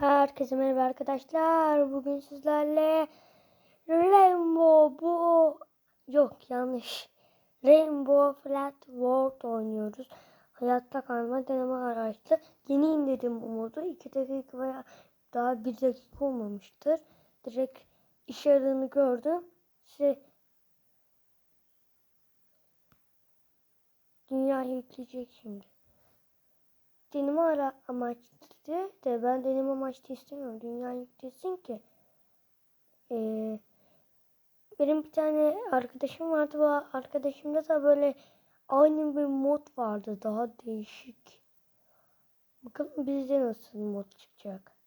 Herkese merhaba arkadaşlar. Bugün sizlerle Rainbow bu yok yanlış. Rainbow Flat World oynuyoruz. Hayatta kalma deneme araçlı. Yeni indirdim umudu. 2 dakika veya daha 1 dakika olmamıştır. Direkt iş aradığını gördüm. Şey, dünya yükleyecek şimdi deneme ara amaçlı de ben deneme amaçlı istemiyorum. Dünya yüklesin ki. Ee, benim bir tane arkadaşım vardı. Bu arkadaşımda da böyle aynı bir mod vardı. Daha değişik. Bakalım bizde nasıl mod çıkacak.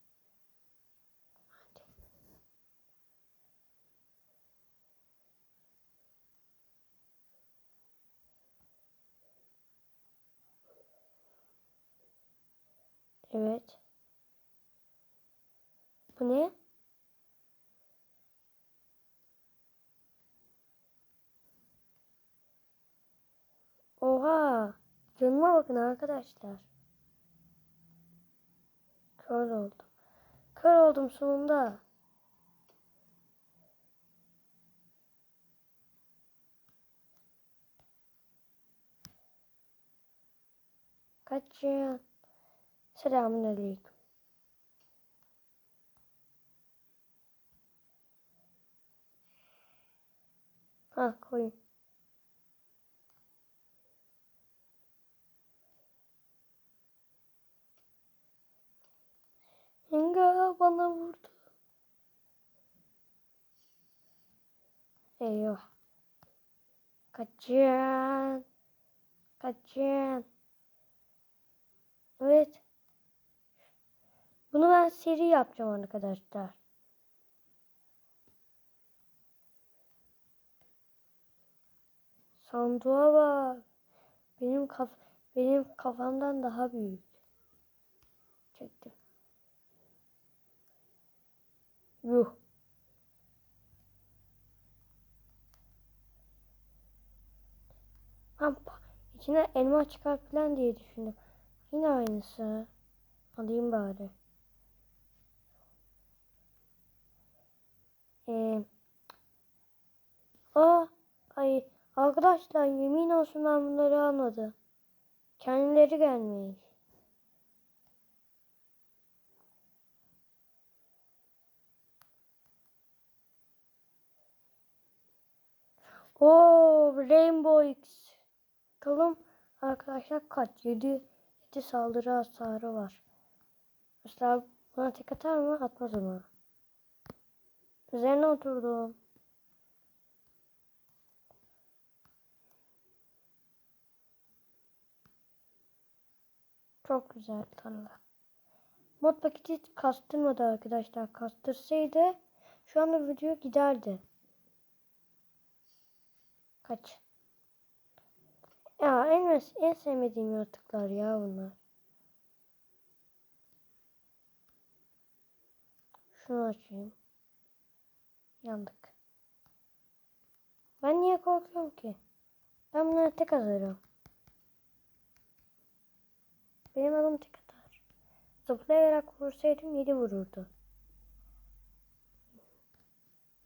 Evet. Bu ne? Oha! Canıma bakın arkadaşlar. Kör oldum. Kör oldum sonunda. Kaçın. Selamun aleyküm. Ha koyun. Yenga bana vurdu. Eyvah. Kaçın. Kaçın. Evet. Bunu ben seri yapacağım arkadaşlar. Sandığa bak. Benim kaf benim kafamdan daha büyük. Çektim. Yuh. Hampa. İçine elma çıkar falan diye düşündüm. Yine aynısı. Alayım bari. Ee, aa, ay arkadaşlar yemin olsun ben bunları almadım. Kendileri gelmiş. Oo, Rainbow X. Bakalım arkadaşlar kaç? 7, 7 saldırı hasarı var. Mesela buna tek atar mı? Atmaz ama. Üzerine oturdum. Çok güzel tarla. Mod paketi kastırmadı arkadaşlar. Kastırsaydı şu anda video giderdi. Kaç. Ya en, en sevmediğim yaratıklar ya bunlar. Şunu açayım. Yandık. Ben niye korkuyorum ki? Ben bunları tek atarım. Benim adım tek atar. Zıplayarak vursaydım 7 vururdu.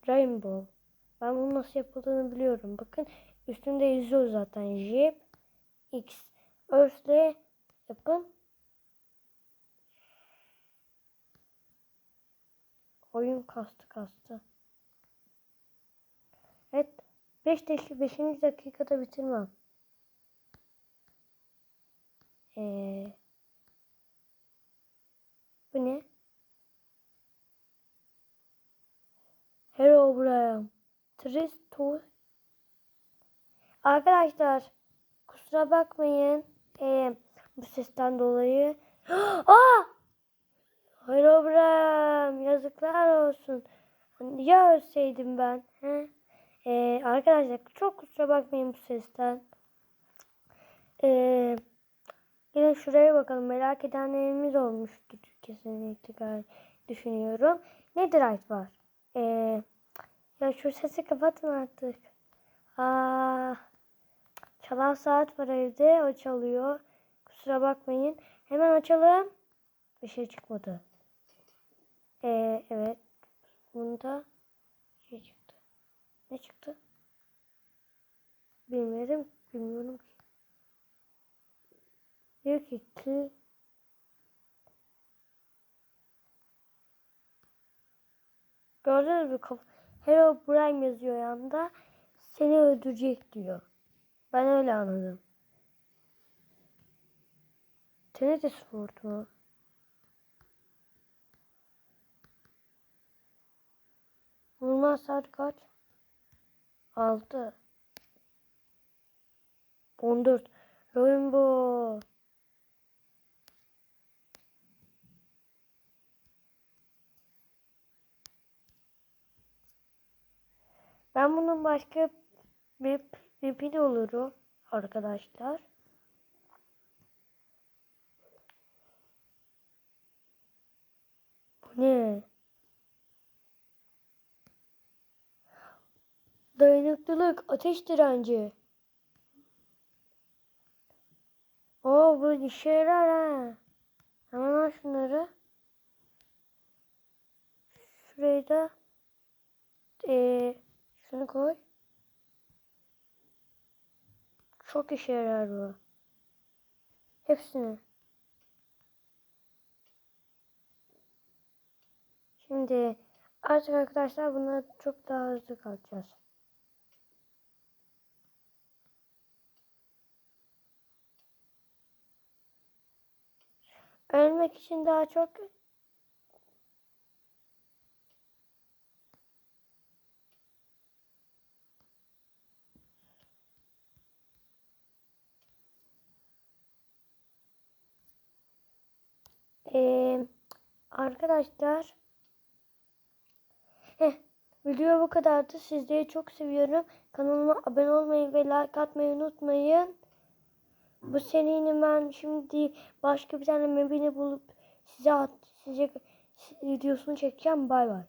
Rainbow. Ben bunun nasıl yapıldığını biliyorum. Bakın üstünde yazıyor zaten. Jeep X. Earth'le yapın. Oyun kastı kastı. Evet. 5 dakika 5. dakikada bitirmem. Ee, bu ne? Hello Brian. Tristo. Arkadaşlar kusura bakmayın ee, bu sesten dolayı. Aa! Hello Brian. Yazıklar olsun. Ya ölseydim ben. He? Ee, arkadaşlar çok kusura bakmayın bu sesten. Ee, yine şuraya bakalım. Merak edenlerimiz olmuştur kesinlikle düşünüyorum. Netherite var. Ee, ya şu sesi kapatın artık. Aa, çalan saat var evde. O çalıyor. Kusura bakmayın. Hemen açalım. Bir şey çıkmadı. Ee, evet. Bunda. Ne çıktı? Bilmiyorum. Bilmiyorum ki. Diyor ki ki Gördünüz mü? Kaf- Herobrine yazıyor yanında. Seni öldürecek diyor. Ben öyle anladım. TNT Sport mu? Vurma saat kaç? 6 14 Rainbow Ben bunun başka bir bir pil olurum arkadaşlar. Bu ne? Dayanıklılık, ateş direnci. Oo bu işe yarar ha. Hemen al şunları. Şuraya da eee şunu koy. Çok işe yarar bu. Hepsini. Şimdi artık arkadaşlar buna çok daha hızlı kalacağız. Ölmek için daha çok Ee, arkadaşlar Heh, video bu kadardı. Sizleri çok seviyorum. Kanalıma abone olmayı ve like atmayı unutmayın. Bu serinin ben şimdi başka bir tane mebini bulup size at, size videosunu çekeceğim. Bay bay.